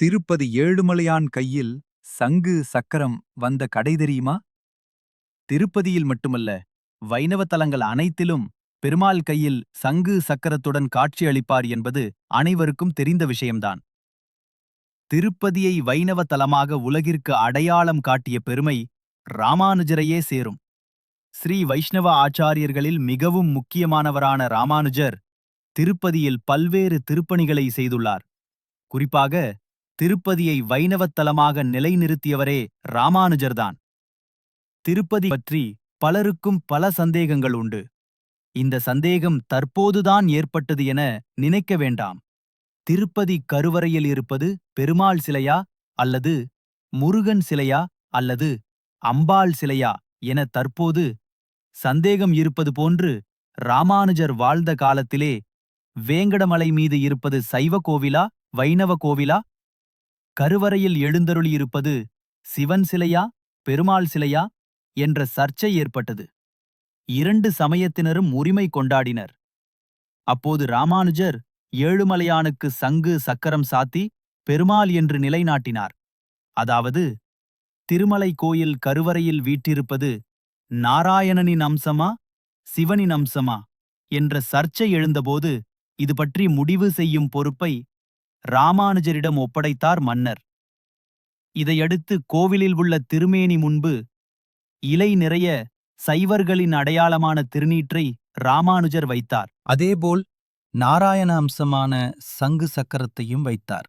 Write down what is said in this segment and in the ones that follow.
திருப்பதி ஏழுமலையான் கையில் சங்கு சக்கரம் வந்த கடை தெரியுமா? திருப்பதியில் மட்டுமல்ல வைணவ தலங்கள் அனைத்திலும் பெருமாள் கையில் சங்கு சக்கரத்துடன் காட்சி அளிப்பார் என்பது அனைவருக்கும் தெரிந்த விஷயம்தான். திருப்பதியை வைணவ தலமாக உலகிற்கு அடையாளம் காட்டிய பெருமை ராமானுஜரையே சேரும். ஸ்ரீ வைஷ்ணவ ஆச்சாரியர்களில் மிகவும் முக்கியமானவரான ராமானுஜர் திருப்பதியில் பல்வேறு திருப்பணிகளை செய்துள்ளார். குறிப்பாக திருப்பதியை வைணவத் தலமாக நிலைநிறுத்தியவரே ராமானுஜர்தான். திருப்பதி பற்றி பலருக்கும் பல சந்தேகங்கள் உண்டு. இந்த சந்தேகம் தற்போதுதான் ஏற்பட்டது என நினைக்க வேண்டாம். திருப்பதி கருவறையில் இருப்பது பெருமாள் சிலையா அல்லது முருகன் சிலையா அல்லது அம்பாள் சிலையா என தற்போது சந்தேகம் இருப்பது போன்று ராமானுஜர் வாழ்ந்த காலத்திலே வேங்கடமலை மீது இருப்பது சைவ கோவிலா வைணவ கோவிலா கருவறையில் எழுந்தருளியிருப்பது சிவன் சிலையா பெருமாள் சிலையா என்ற சர்ச்சை ஏற்பட்டது. இரண்டு சமயத்தினரும் உரிமை கொண்டாடினர். அப்போது ராமானுஜர் ஏழுமலையானுக்கு சங்கு சக்கரம் சாத்தி பெருமாள் என்று நிலைநாட்டினார். அதாவது திருமலை கோயில் கருவறையில் வீட்டிருப்பது நாராயணனின் அம்சமா சிவனின் அம்சமா என்ற சர்ச்சை எழுந்தபோது இது பற்றி முடிவு செய்யும் பொறுப்பை ராமானுஜரிடம் ஒப்படைத்தார் மன்னர். இதையடுத்து கோவிலில் உள்ள திருமேனி முன்பு இலை நிறைய சைவர்களின் அடையாளமான திருநீற்றை ராமானுஜர் வைத்தார். அதேபோல் நாராயண அம்சமான சங்கு சக்கரத்தையும் வைத்தார்.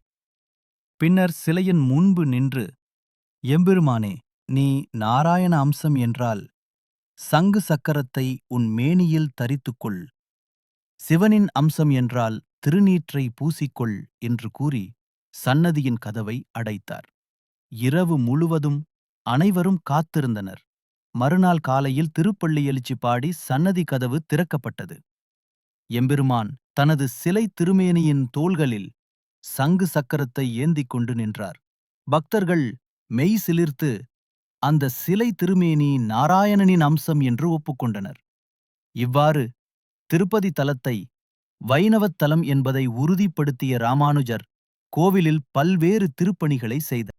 பின்னர் சிலையின் முன்பு நின்று எம்பெருமானே நீ நாராயண அம்சம் என்றால் சங்கு சக்கரத்தை உன் மேனியில் தரித்துக்கொள். சிவனின் அம்சம் என்றால் திருநீற்றை பூசிக்கொள் என்று கூறி சன்னதியின் கதவை அடைத்தார். இரவு முழுவதும் அனைவரும் காத்திருந்தனர். மறுநாள் காலையில் திருப்பள்ளி எழுச்சி பாடி சன்னதி கதவு திறக்கப்பட்டது. எம்பெருமான் தனது சிலை திருமேனியின் தோள்களில் சங்கு சக்கரத்தை ஏந்திக் கொண்டு நின்றார். பக்தர்கள் மெய் சிலிர்த்து அந்த சிலை திருமேனி நாராயணனின் அம்சம் என்று ஒப்புக்கொண்டனர் இவ்வாறு திருப்பதி தலத்தை வைணவத் தலம் என்பதை உறுதிப்படுத்திய ராமானுஜர் கோவிலில் பல்வேறு திருப்பணிகளை செய்தார்.